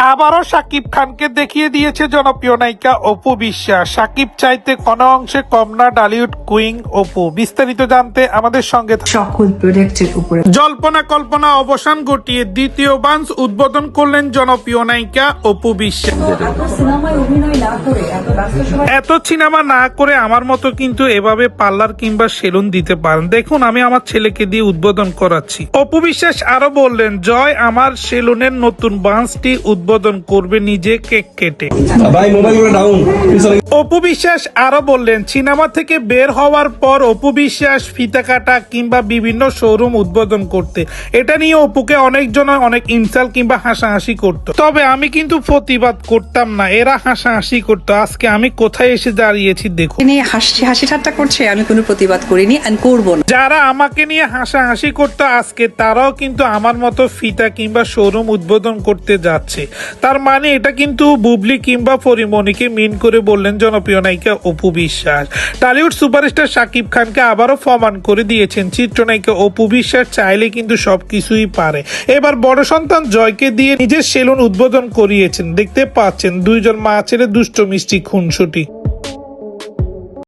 আবারও সাকিব খানকে দেখিয়ে দিয়েছে জনপ্রিয় নায়িকা অপু বিশ্বাস। সাকিব চাইতে কোনো অংশে কম না ডালিউড কুইং অপু। বিস্তারিত জানতে আমাদের সঙ্গে সকল প্রোডাক্টের উপরে। জল্পনা কল্পনা অবসান ঘটিয়ে দ্বিতীয় বান্স উদ্বোধন করলেন জনপ্রিয় নায়িকা অপু বিশ্বাস। এত সিনেমা না করে আমার মতো কিন্তু এভাবে পার্লার কিংবা সেলুন দিতে পারেন। দেখুন আমি আমার ছেলেকে দিয়ে উদ্বোধন করাচ্ছি। অপু বিশ্বাস আরও বললেন জয় আমার সেলুনের নতুন বান্সটি উদ্বোধন করবে নিজে কেক কেটে। অপু বিশ্বাস আরও বললেন সিনেমা থেকে বের হওয়ার পর অপু বিশ্বাস ফিতা কাটা কিংবা বিভিন্ন শোরুম উদ্বোধন করতে। এটা নিয়ে অপুকে অনেকজন অনেক ইনসাল কিংবা হাসাহাসি করতো। তবে আমি কিন্তু প্রতিবাদ করতাম না এরা হাসাহাসি করতো। আজকে আমি কোথায় এসে দাঁড়িয়েছি দেখুন। নিয়ে হাসি হাসি ঠাট্টা করছে আমি কোনো প্রতিবাদ করিনি এন্ড করব না। যারা আমাকে নিয়ে হাসাহাসি করতো আজকে তারাও কিন্তু আমার মতো ফিতা কিংবা শোরুম উদ্বোধন করতে যাচ্ছে। তার মানে এটা কিন্তু বুবলি কিংবা পরিমণিকে মিন করে বললেন জনপ্রিয় নায়িকা অপু বিশ্বাস। টলিউড সুপারস্টার শাকিব খানকে আবারও প্রমাণ করে দিয়েছেন চিত্রনায়িকা অপু বিশ্বাস, চাইলে কিন্তু সবকিছুই পারে। এবার বড় সন্তান জয়কে দিয়ে নিজের সেলুন উদ্বোধন করিয়েছেন। দেখতে পাচ্ছেন, দুইজন মা ছেলে দুষ্ট মিষ্টি খুনসুটি।